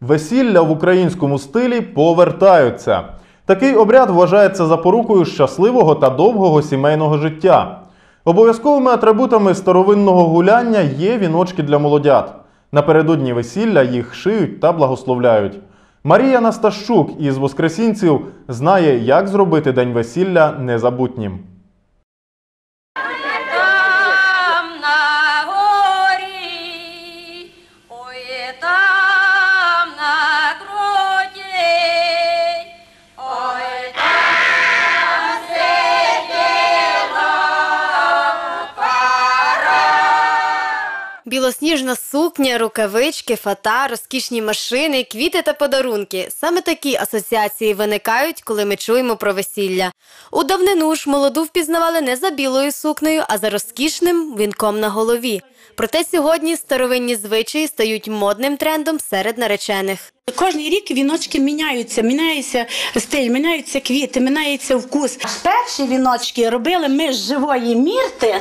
Весілля в українському стилі повертаються. Такий обряд вважається запорукою щасливого та довгого сімейного життя. Обов'язковими атрибутами старовинного гуляння є віночки для молодят. Напередодні весілля їх шиють та благословляють. Марія Настащук із Воскресінців знає, як зробити день весілля незабутнім. Там на горі, ой, Білосніжна сукня, рукавички, фата, розкішні машини, квіти та подарунки. Саме такі асоціації виникають, коли ми чуємо про весілля. У давнину ж молоду впізнавали не за білою сукнею, а за розкішним вінком на голові. Проте сьогодні старовинні звичаї стають модним трендом серед наречених. Кожний рік віночки міняються, міняється стиль, міняються квіти, міняється вкус. Перші віночки робили ми з живої мірти,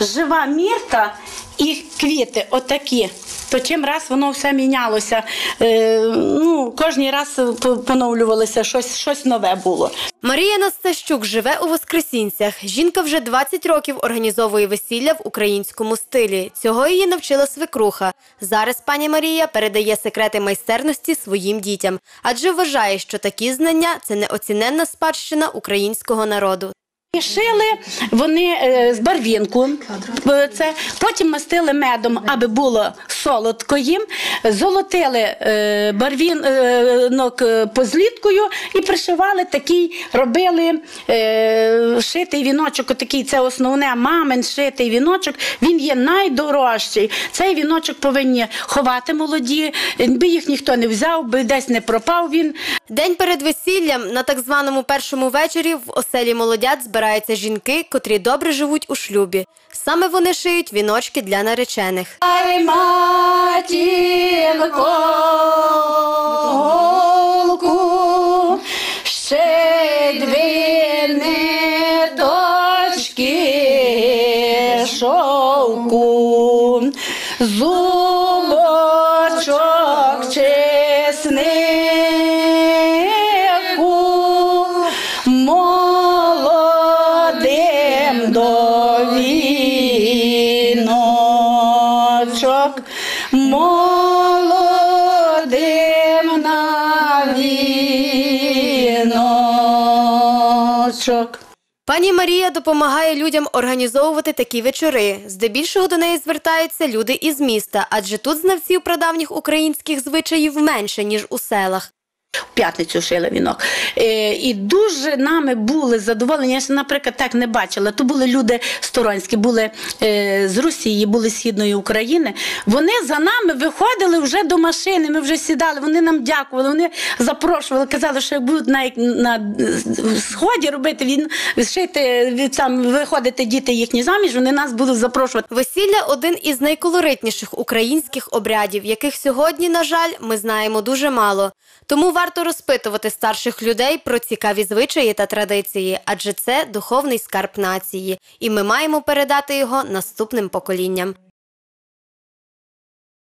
жива мірта і квіти, отакі. То чим раз воно все мінялося. Е, ну, кожний раз по- поновлювалося, щось, щось нове було. Марія Настащук живе у Воскресінцях. Жінка вже 20 років організовує весілля в українському стилі. Цього її навчила свекруха. Зараз пані Марія передає секрети майстерності своїм дітям, адже вважає, що такі знання це неоціненна спадщина українського народу. Шили вони е, з барвінку, е, це, потім мастили медом, аби було солодко їм, золотили е, барвінок позліткою і пришивали такий, робили шитий віночок, отакий, це основне мамин шитий віночок, він є найдорожчий. Цей віночок повинні ховати молоді, би їх ніхто не взяв, би десь не пропав він. День перед весіллям на так званому першому вечорі в оселі молодят збираються жінки, котрі добре живуть у шлюбі. Саме вони шиють віночки для наречених. Ай, матінко, голку, ще дві ниточки шовку, зубочок віночок, молодим на віночок. Пані Марія допомагає людям організовувати такі вечори. Здебільшого до неї звертаються люди із міста, адже тут знавців прадавніх українських звичаїв менше ніж у селах. П'ятницю шила вінок. Е, і дуже нами були задоволені. Я, ж, наприклад, так не бачила. То були люди сторонські, були е, з Росії, були з Східної України. Вони за нами виходили вже до машини. Ми вже сідали. Вони нам дякували. Вони запрошували, казали, що будуть на, на сході робити він шити там виходити діти їхні заміж. Вони нас будуть запрошувати. Весілля один із найколоритніших українських обрядів, яких сьогодні, на жаль, ми знаємо дуже мало. Тому розпитувати старших людей про цікаві звичаї та традиції, адже це духовний скарб нації, і ми маємо передати його наступним поколінням.